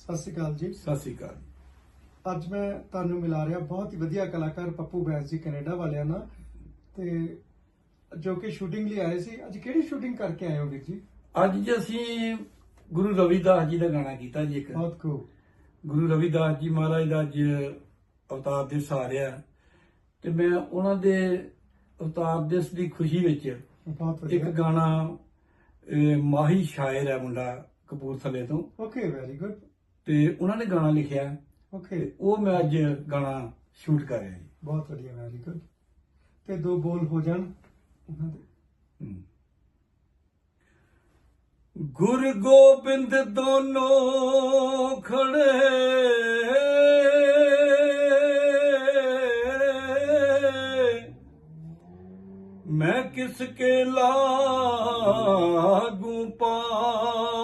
ਸਤਿ ਸ਼੍ਰੀ ਅਕਾਲ ਜੀ। ਸਤਿ ਸ੍ਰੀ ਅਕਾਲ ਅੱਜ ਮੈਂ ਤੁਹਾਨੂੰ ਮਿਲਾ ਰਿਹਾ ਬਹੁਤ ਹੀ ਵਧੀਆ ਕਲਾਕਾਰ ਪੱਪੂ ਬੈਂਸ ਜੀ ਕੈਨੇਡਾ ਵਾਲਿਆਂ ਨਾਲ ਤੇ ਜੋ ਕਿ ਸ਼ੂਟਿੰਗ ਲਈ ਆਏ ਸੀ। ਅੱਜ ਕਿਹੜੀ ਸ਼ੂਟਿੰਗ ਕਰਕੇ ਆਏ ਹੋ ਵੀਰ ਜੀ? ਅੱਜ ਜੀ ਅਸੀਂ ਗੁਰੂ ਰਵਿਦਾਸ ਜੀ ਦਾ ਗਾਣਾ ਕੀਤਾ ਜੀ ਇੱਕ। ਬਹੁਤ ਖੂਬ ਗੁਰੂ ਰਵਿਦਾਸ ਜੀ ਮਹਾਰਾਜ ਦਾ ਅੱਜ ਅਵਤਾਰ ਦਿਵਸ ਆ ਰਿਹਾ। ਤੇ ਮੈਂ ਉਹਨਾਂ ਦੇ ਅਵਤਾਰ ਦਿਵਸ ਦੀ ਖੁਸ਼ੀ ਵਿੱਚ ਇੱਕ ਗਾਣਾ ਮਾਹੀ ਸ਼ਾਇਰ ਹੈ ਮੁੰਡਾ ਕਪੂਰਥਲੇ ਤੋਂ। ਓਕੇ ਵੈਰੀ ਗੁੱਡ ਤੇ ਉਹਨਾਂ ਨੇ ਗਾਣਾ ਲਿਖਿਆ। ਓਕੇ ਉਹ ਮੈਂ ਅੱਜ ਗਾਣਾ ਸ਼ੂਟ ਕਰ ਰਿਹਾ ਜੀ। ਬਹੁਤ ਵਧੀਆ ਵੈਰੀ ਗੁੱਡ ਤੇ ਦੋ ਬੋਲ ਹੋ ਜਾਣ ਉਹਨਾਂ ਦੇ। ਹਮ। ਗੁਰ ਗੋਬਿੰਦ ਦੋਨੋਂ ਖੜੇ। ਮੈਂ ਕਿਸ ਕੇ ਲਾਗੂ ਵਾਹ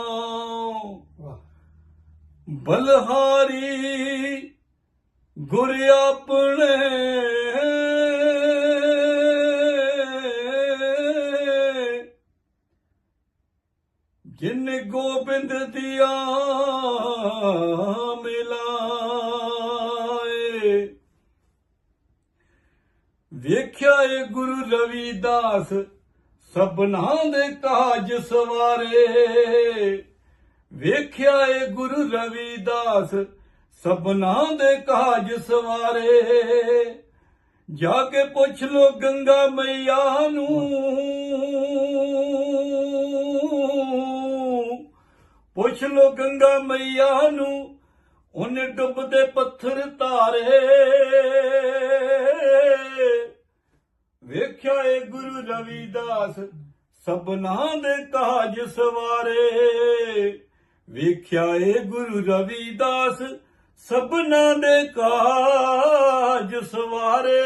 ਬਲਹਾਰੀ ਗੁਰ ਆਪਣੇ। ਜਿਨ ਗੋਬਿੰਦ ਦਿਆ ਮਿਲਾਏ। ਵੇਖਿਆ ਏ ਗੁਰੂ ਰਵਿਦਾਸ ਸਭਨਾਂ ਦੇ ਕਾਜ ਸਵਾਰੇ। ਵੇਖਿਆ ਏ ਗੁਰੂ ਰਵਿਦਾਸ, ਸਭਨਾਂ ਦੇ ਕਾਜ ਸਵਾਰੇ। ਜਾ ਕੇ ਪੁੱਛ ਲੋ ਗੰਗਾ ਮਈਆ ਨੂੰ, ਪੁੱਛ ਲੋ ਗੰਗਾ ਮਈਆ ਨੂੰ, ਉਹਨੇ ਡੁੱਬਦੇ ਪੱਥਰ ਤਾਰੇ ਵੇਖਿਆ ਏ ਗੁਰੂ ਰਵਿਦਾਸ, ਸਭਨਾਂ ਦੇ ਕਾਜ ਸਵਾਰੇ। ਵੇਖਿਆ ਏ ਗੁਰੂ ਰਵਿਦਾਸ ਸਭਨਾਂ ਦੇ ਕਾਜ ਸਵਾਰੇ।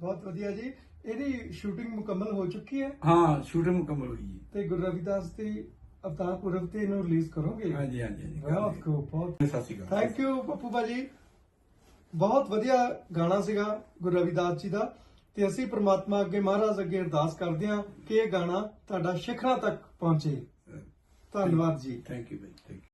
ਬਹੁਤ ਵਧੀਆ ਜੀ। ਇਹਦੀ ਸ਼ੂਟਿੰਗ ਮੁਕੰਮਲ ਹੋ ਚੁੱਕੀ ਹੈ। ਹਾਂ ਸ਼ੂਟਿੰਗ ਮੁਕੰਮਲ ਹੋਈ ਜੀ। ਤੇ ਗੁਰੂ ਰਵਿਦਾਸ ਦੀ ਅਵਤਾਰ ਪੁਰਬ ਤੇ ਇਹਨੂੰ ਰਿਲੀਜ਼ ਕਰੋਗੇ? ਹਾਂਜੀ ਹਾਂਜੀ ਬਹੁਤ ਖੂਬ ਬਹੁਤ ਸਤਿ ਸ਼੍ਰੀ ਅਕਾਲ। ਥੈਂਕ ਯੂ ਪੱਪੂ ਭਾਜੀ। ਬਹੁਤ ਵਧੀਆ ਗਾਣਾ ਸੀਗਾ ਗੁਰੂ ਰਵਿਦਾਸ ਜੀ ਦਾ। ਤੇ ਅਸੀਂ ਪ੍ਰਮਾਤਮਾ ਅੱਗੇ ਮਹਾਰਾਜ ਅੱਗੇ ਅਰਦਾਸ ਕਰਦੇ ਹਾਂ ਕਿ ਇਹ ਗਾਣਾ ਤੁਹਾਡਾ ਸਿਖਰਾਂ ਤੱਕ ਪਹੁੰਚੇ। ਧੰਨਵਾਦ ਜੀ। ਥੈਂਕ ਯੂ ਭਾਈ ਥੈਂਕ ਯੂ